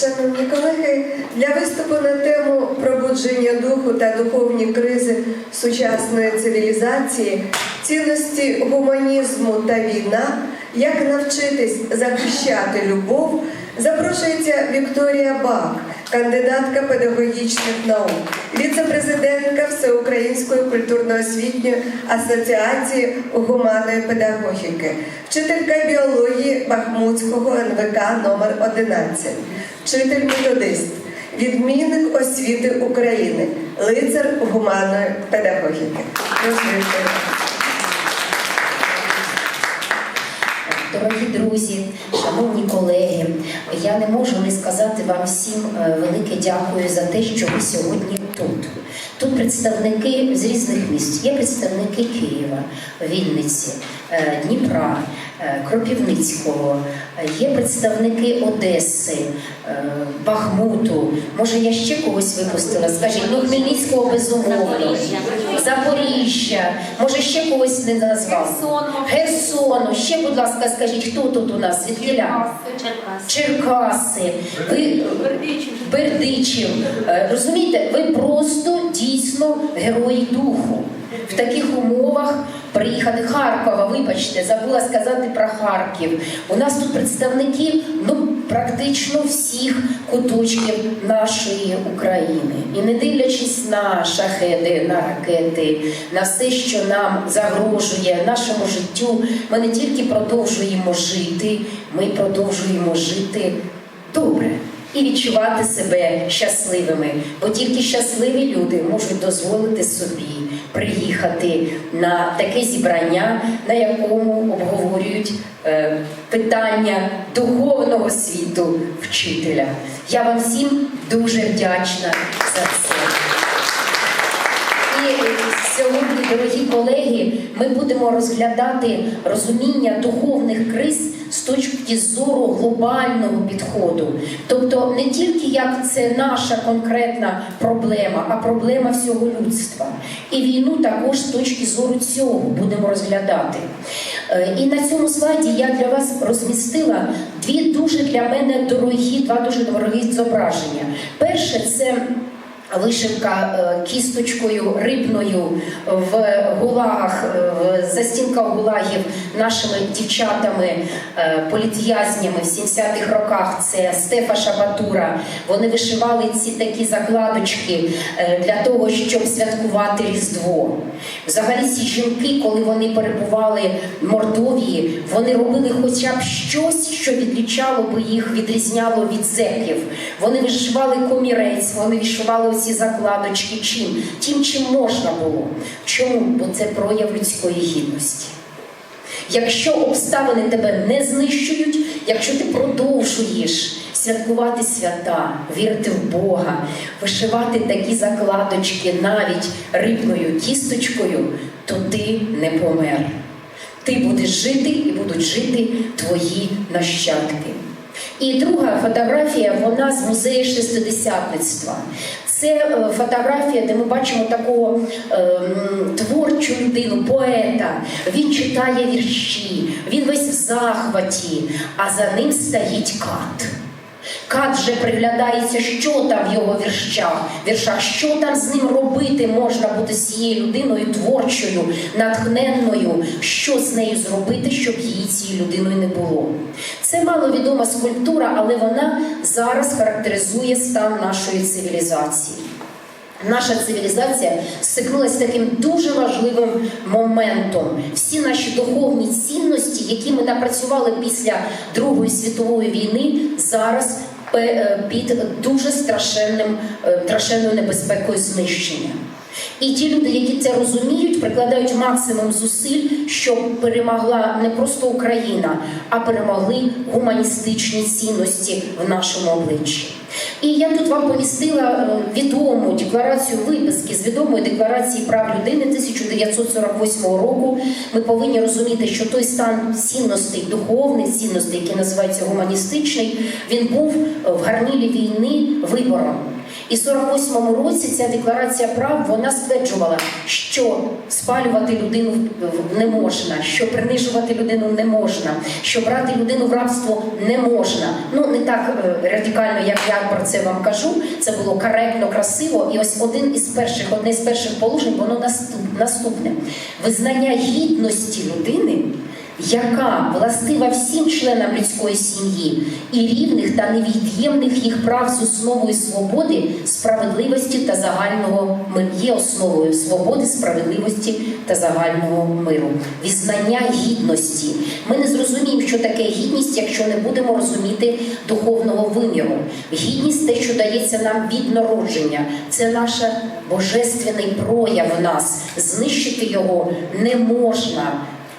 Шановні колеги, для виступу на тему пробудження духу та духовні кризи сучасної цивілізації, цінності гуманізму та війна, як навчитись захищати любов, запрошується Вікторія Бак, кандидатка педагогічних наук, віце-президентка Всеукраїнської культурно-освітньої асоціації гуманної педагогіки, вчителька біології Бахмутського НВК номер 11 вчитель методист, відмінник освіти України, лицар гуманної педагогіки. Прошу, Дорогі друзі, шановні колеги, я не можу не сказати вам всім е, велике дякую за те, що ви сьогодні тут. Тут представники з різних міст. Є представники Києва, Вінниці, е, Дніпра, Кропівницького, е, є представники Одеси, е, Бахмуту. Може, я ще когось випустила? Скажіть, ну Хмельницького безумовно. Запоріжжя. Може, ще когось не назвав? Херсон. Херсону. Ще, будь ласка, скажіть, хто тут у нас? Звідкіля? Черкас. Черкаси. Ви Бердичів. Бердичів. Е, Розумієте, ви просто дійсно герої духу. В таких умовах приїхати Харкова, вибачте, забула сказати про Харків. У нас тут представники ну практично всіх куточків нашої України. І не дивлячись на шахеди, на ракети, на все, що нам загрожує нашому життю, ми не тільки продовжуємо жити, ми продовжуємо жити добре і відчувати себе щасливими, бо тільки щасливі люди можуть дозволити собі приїхати на таке зібрання, на якому обговорюють е, питання духовного світу вчителя. Я вам всім дуже вдячна за це. І сьогодні, дорогі колеги, ми будемо розглядати розуміння духовних криз з точки зору глобального підходу. Тобто не тільки як це наша конкретна проблема, а проблема всього людства. І війну також з точки зору цього будемо розглядати. Е, І на цьому слайді я для вас розмістила дві дуже для мене дорогі, два дуже дорогі зображення. Перше це Вишивка е, кісточкою рибною в гулагах, е, в застінках гулагів нашими дівчатами, е, політв'язнями в 70-х роках. Це Стефа Шабатура. Вони вишивали ці такі закладочки для того, щоб святкувати Різдво. Взагалі, ці жінки, коли вони перебували в Мордовії, вони робили хоча б щось, що відлічало би їх, відрізняло від зеків. Вони вишивали комірець, вони вишивали ці закладочки чим? Тим, чим можна було. Чому? Бо це прояв людської гідності. Якщо обставини тебе не знищують, якщо ти продовжуєш святкувати свята, вірити в Бога, вишивати такі закладочки навіть рибною кісточкою, то ти не помер. Ти будеш жити і будуть жити твої нащадки. І друга фотографія, вона з музею шестидесятництва. Це е, фотографія, де ми бачимо такого е, творчу людину, поета. Він читає вірші, він весь в захваті, а за ним стоїть кат. Кат же приглядається, що там в його віршах, віршах, що там з ним робити можна бути з цією людиною творчою, натхненною, що з нею зробити, щоб її цією людиною не було. Це маловідома скульптура, але вона зараз характеризує стан нашої цивілізації. Наша цивілізація стикнулася з таким дуже важливим моментом. Всі наші духовні цінності, які ми напрацювали після Другої світової війни, зараз е, під дуже страшенним, е, страшенною небезпекою знищення. І ті люди, які це розуміють, прикладають максимум зусиль, щоб перемогла не просто Україна, а перемогли гуманістичні цінності в нашому обличчі. І я тут вам помістила е, відому декларацію виписки з відомої декларації прав людини 1948 року. Ми повинні розуміти, що той стан цінностей, духовних цінностей, який називається гуманістичний, він був е, в гарнілі війни вибором. І в 48-му році ця декларація прав вона стверджувала, що спалювати людину не можна, що принижувати людину не можна, що брати людину в рабство не можна. Ну не так е, радикально, як я про це вам кажу. Це було коректно, красиво. І ось один із перших, одне з перших положень, воно наступ- наступне: визнання гідності людини яка властива всім членам людської сім'ї і рівних та невід'ємних їх прав з основою свободи, справедливості та загального миру. Є основою свободи, справедливості та загального миру. Візнання гідності. Ми не зрозуміємо, що таке гідність, якщо не будемо розуміти духовного виміру. Гідність те, що дається нам від народження, це наш божественний прояв в нас. Знищити його не можна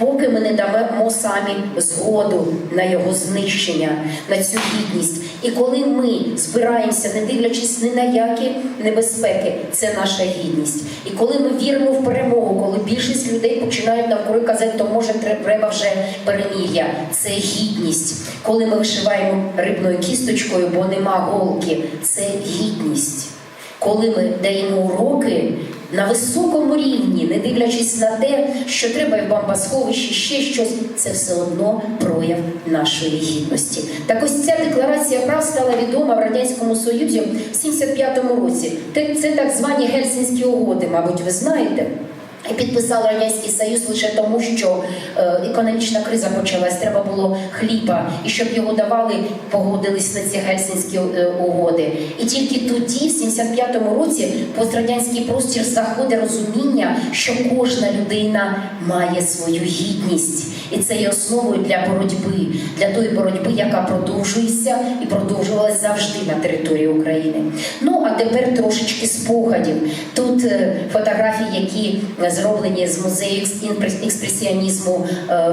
поки ми не дамо самі згоду на його знищення, на цю гідність. І коли ми збираємося, не дивлячись ні на які небезпеки, це наша гідність. І коли ми віримо в перемогу, коли більшість людей починають навкруги казати, то може треба вже перемір'я, це гідність. Коли ми вишиваємо рибною кісточкою, бо нема голки, це гідність. Коли ми даємо уроки на високому рівні, не дивлячись на те, що треба в бомбосховищі, ще щось, це все одно прояв нашої гідності. Так ось ця декларація прав стала відома в радянському союзі в 75-му році. Це так звані гельсінські угоди, мабуть, ви знаєте. Підписав радянський союз лише тому, що е, економічна криза почалась. Треба було хліба, і щоб його давали, погодились на ці гельсінські е, угоди. І тільки тоді, в 75-му році, пострадянський простір заходить розуміння, що кожна людина має свою гідність, і це є основою для боротьби, для тої боротьби, яка продовжується і продовжувалась завжди на території України. Ну а тепер трошечки спогадів. Тут е, фотографії, які зроблені з музею експресіонізму е,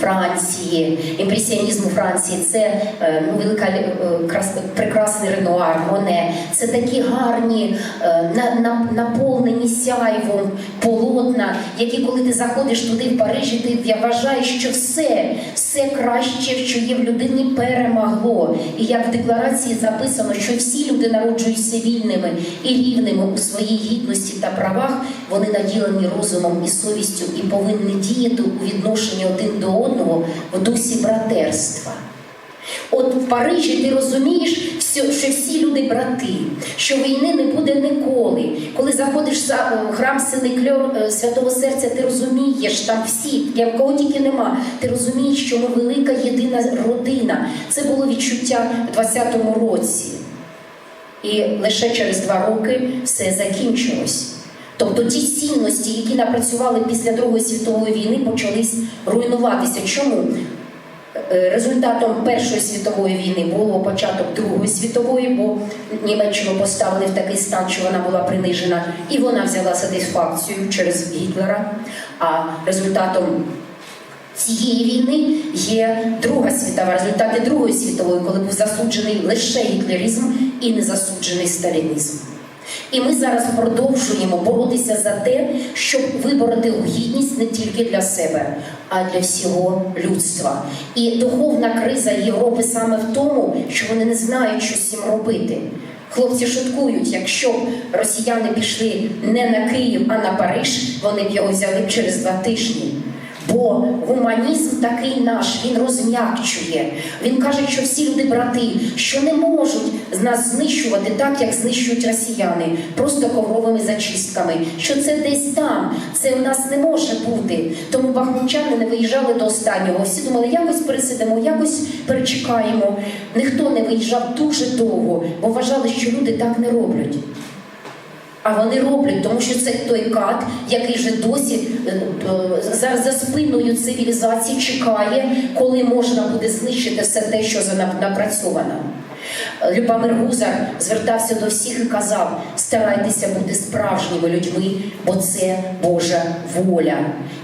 Франції, імпресіонізму Франції. Це е, ну, велика е, прекрасний Ренуар, Моне. Це такі гарні, е, на, на, наповнені сяйвом полотна, які, коли ти заходиш туди в Парижі, ти що все, все краще, що є в людині, перемогло. І як в декларації записано, що всі люди народжуються вільними і рівними у своїй гідності та правах, вони наділені розумом і совістю і повинні діяти у відношенні один до одного в дусі братерства. От в Парижі ти розумієш, що всі люди брати, що війни не буде ніколи. Коли заходиш в храм Синекльор е, Святого Серця, ти розумієш, там всі, я в кого тільки нема. Ти розумієш, що ми велика єдина родина. Це було відчуття в 20-му році. І лише через два роки все закінчилось. Тобто ті цінності, які напрацювали після Другої світової війни, почались руйнуватися. Чому? Е, Результатом Першої світової війни було початок Другої світової, бо Німеччину поставили в такий стан, що вона була принижена, і вона взяла сатисфакцію через Гітлера. А результатом цієї війни є Друга світова, результати Другої світової, коли був засуджений лише гітлеризм і не засуджений сталінізм. І ми зараз продовжуємо боротися за те, щоб вибороти гідність не тільки для себе, а для всього людства. І духовна криза Європи саме в тому, що вони не знають, що з цим робити. Хлопці шуткують, якщо росіяни пішли не на Київ, а на Париж, вони б його взяли через два тижні. Бо гуманізм такий наш, він розм'якчує. Він каже, що всі люди брати, що не можуть нас знищувати так, як знищують росіяни, просто ковровими зачистками. Що це десь там, це у нас не може бути. Тому бахмучани не виїжджали до останнього. Всі думали, якось пересидимо, якось перечекаємо. Ніхто не виїжджав дуже довго, бо вважали, що люди так не роблять. А вони роблять, тому що це той кат, який вже досі е, е, за, за спиною цивілізації чекає, коли можна буде знищити все те, що напрацьовано. Любомир Гузар звертався до всіх і казав: старайтеся бути справжніми людьми, бо це Божа воля.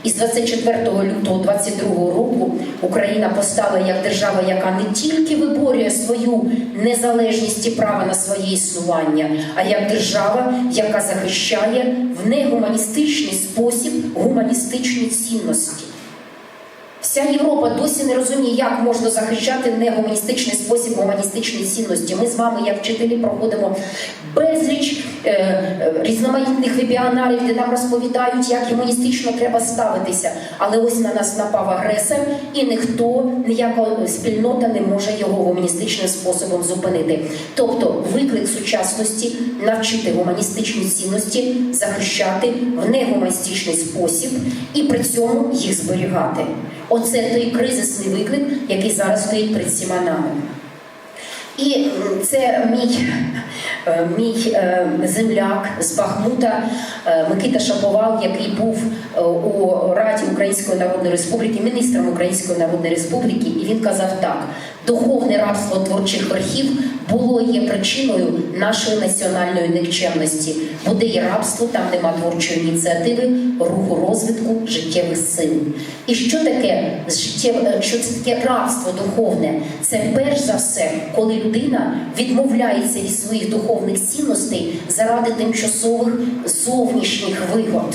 І з 24 лютого 22 року Україна постала як держава, яка не тільки виборює свою незалежність і право на своє існування, а як держава, яка захищає в негуманістичний спосіб гуманістичні цінності. Вся Європа досі не розуміє, як можна захищати не гуманістичний спосіб, гуманістичні цінності. Ми з вами, як вчителі, проходимо безліч е, е, різноманітних вебіанарів, де нам розповідають, як гуманістично треба ставитися. Але ось на нас напав агресор, і ніхто, ніяка спільнота не може його гуманістичним способом зупинити. Тобто, виклик сучасності навчити гуманістичні цінності захищати в негуманістичний спосіб і при цьому їх зберігати. Оце той кризисний виклик, який зараз стоїть перед всіма нами. І це мій, е, мій е, земляк з Бахмута е, Микита Шаповал, який був у Раді Української Народної Республіки, міністром Української Народної Республіки, і він казав так: духовне рабство творчих верхів було є причиною нашої національної никчемності. Буде є рабство там, нема творчої ініціативи, руху розвитку життєвих сил. І що таке життєве, що це таке рабство духовне? Це перш за все, коли людина відмовляється від своїх духовних цінностей заради тимчасових зовнішніх вигод.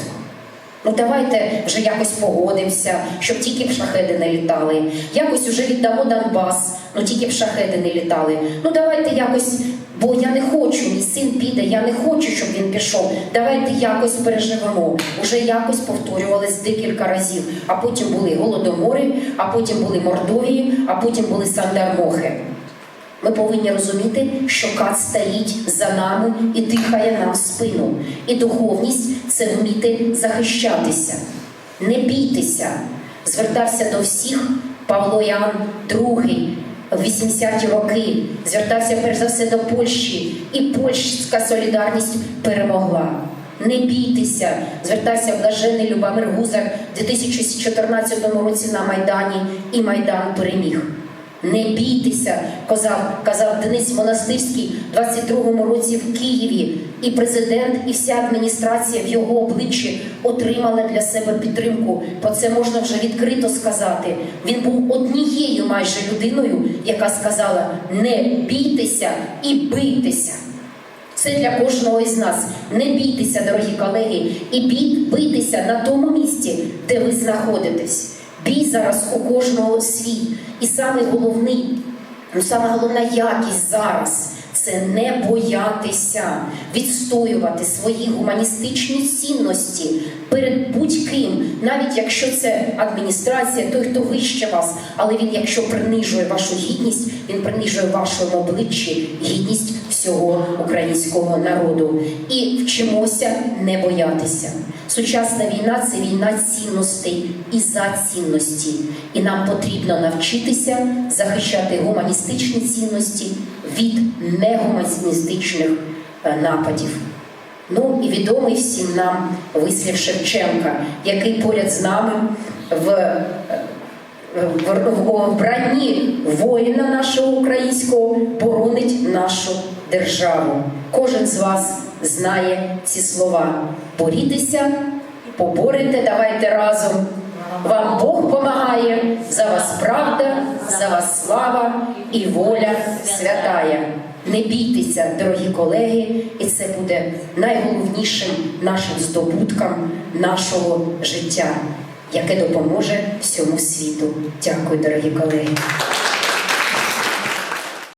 Ну давайте вже якось погодимося, щоб тільки шахеди не літали. Якось уже віддамо Донбас, ну тільки б шахеди не літали. Ну давайте якось, бо я не хочу, мій син піде, я не хочу, щоб він пішов. Давайте якось переживемо. Уже якось повторювалось декілька разів. А потім були голодомори, а потім були Мордовії, а потім були Сандармохи. Ми повинні розуміти, що кат стоїть за нами і дихає нам в спину. І духовність це вміти захищатися, не бійтеся. Звертався до всіх Павло Ян II в 80-ті роки. Звертався перш за все до Польщі, і польська солідарність перемогла. Не бійтеся, звертався блажений Любомир Гузар в 2014 році на Майдані, і Майдан переміг. Не бійтеся, казав, казав Денис Монастирський в 22-му році в Києві. І президент, і вся адміністрація в його обличчі отримала для себе підтримку. Про це можна вже відкрито сказати. Він був однією майже людиною, яка сказала: не бійтеся і бийтеся. Це для кожного із нас. Не бійтеся, дорогі колеги, і бій, бийтеся на тому місці, де ви знаходитесь. Бій зараз у кожного свій. І саме головний, ну саме головна якість зараз це не боятися відстоювати свої гуманістичні цінності перед будь-ким, навіть якщо це адміністрація, той, хто вище вас, але він, якщо принижує вашу гідність, він принижує вашому обличчі гідність всього українського народу. І вчимося не боятися. Сучасна війна це війна цінностей і за цінності. І нам потрібно навчитися захищати гуманістичні цінності від негуманістичних е, нападів. Ну і відомий всім нам вислів Шевченка, який поряд з нами в, е, вбранні воїна нашого українського боронить нашу державу. Кожен з вас знає ці слова. Борітеся, поборете, давайте разом. Вам Бог помагає, за вас правда, за вас слава і воля святая. Не бійтеся, дорогі колеги, і це буде найголовнішим нашим здобутком нашого життя, яке допоможе всьому світу. Дякую, дорогі колеги.